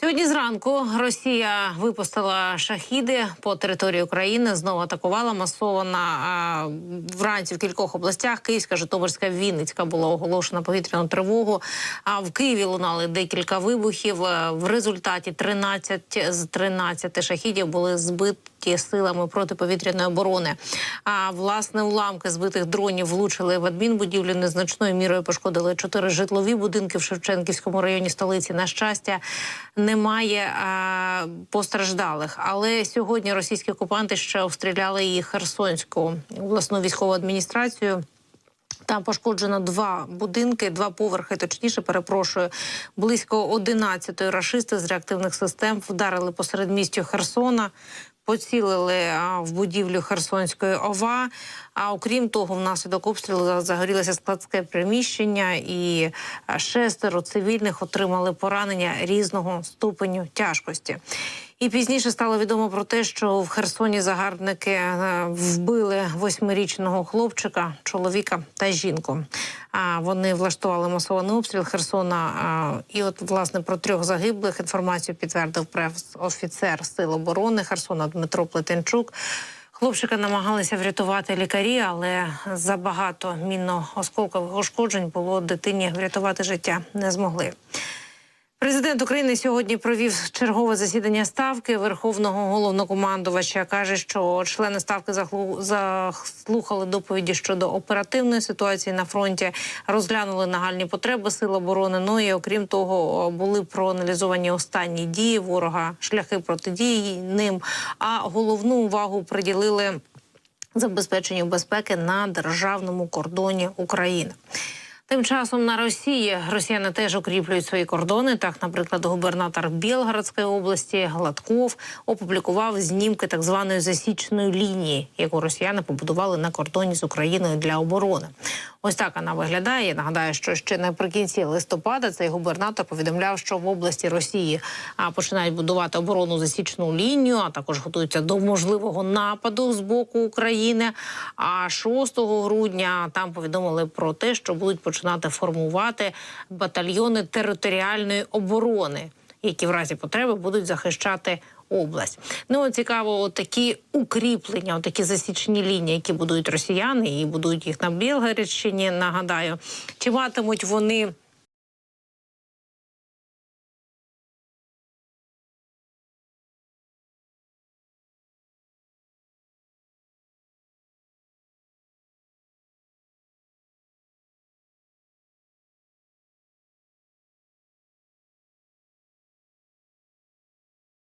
Сьогодні зранку Росія випустила шахіди по території України. Знову атакувала масово на вранці в кількох областях. Київська, Житомирська, Вінницька була оголошена повітряну тривогу. А в Києві лунали декілька вибухів. Е, В результаті 13 з 13 шахідів були збиті силами протиповітряної оборони. А власне уламки збитих дронів влучили в адмінбудівлю. Незначною мірою пошкодили чотири житлові будинки в Шевченківському районі столиці. На щастя, немає а, постраждалих. Але сьогодні російські окупанти ще обстріляли і Херсонську обласну військову адміністрацію. Там пошкоджено два будинки, два поверхи, точніше, перепрошую. Близько 11 рашисти з реактивних систем вдарили посеред містю Херсона. Поцілили в будівлю Херсонської ОВА. А окрім того, внаслідок обстрілу загорілося складське приміщення, і шестеро цивільних отримали поранення різного ступеню тяжкості. І пізніше стало відомо про те, що в Херсоні загарбники е, вбили восьмирічного хлопчика, чоловіка та жінку. А вони влаштували масований обстріл Херсона. І от власне про трьох загиблих інформацію підтвердив прес-офіцер Сил оборони Херсона Дмитро Плетенчук. Хлопчика намагалися врятувати лікарі, але забагато мінно-осколкових ушкоджень було дитині врятувати життя не змогли. Президент України сьогодні провів чергове засідання ставки Верховного головнокомандувача. каже, що члени ставки заслухали доповіді щодо оперативної ситуації на фронті, розглянули нагальні потреби сил оборони. Ну і окрім того, були проаналізовані останні дії ворога, шляхи протидії ним. А головну увагу приділили забезпеченню безпеки на державному кордоні України. Тим часом на Росії росіяни теж укріплюють свої кордони. Так, наприклад, губернатор Білгородської області Гладков опублікував знімки так званої засічної лінії, яку росіяни побудували на кордоні з Україною для оборони. Ось так вона виглядає. Я нагадаю, що ще наприкінці листопада цей губернатор повідомляв, що в області Росії починають будувати оборонну засічну лінію, а також готуються до можливого нападу з боку України. А 6 грудня там повідомили про те, що будуть починати формувати батальйони територіальної оборони, які в разі потреби будуть захищати область. Ну цікаво, такі укріплення, такі засічні лінії, які будують росіяни, і будують їх на Білгородщині. Нагадаю, чи матимуть вони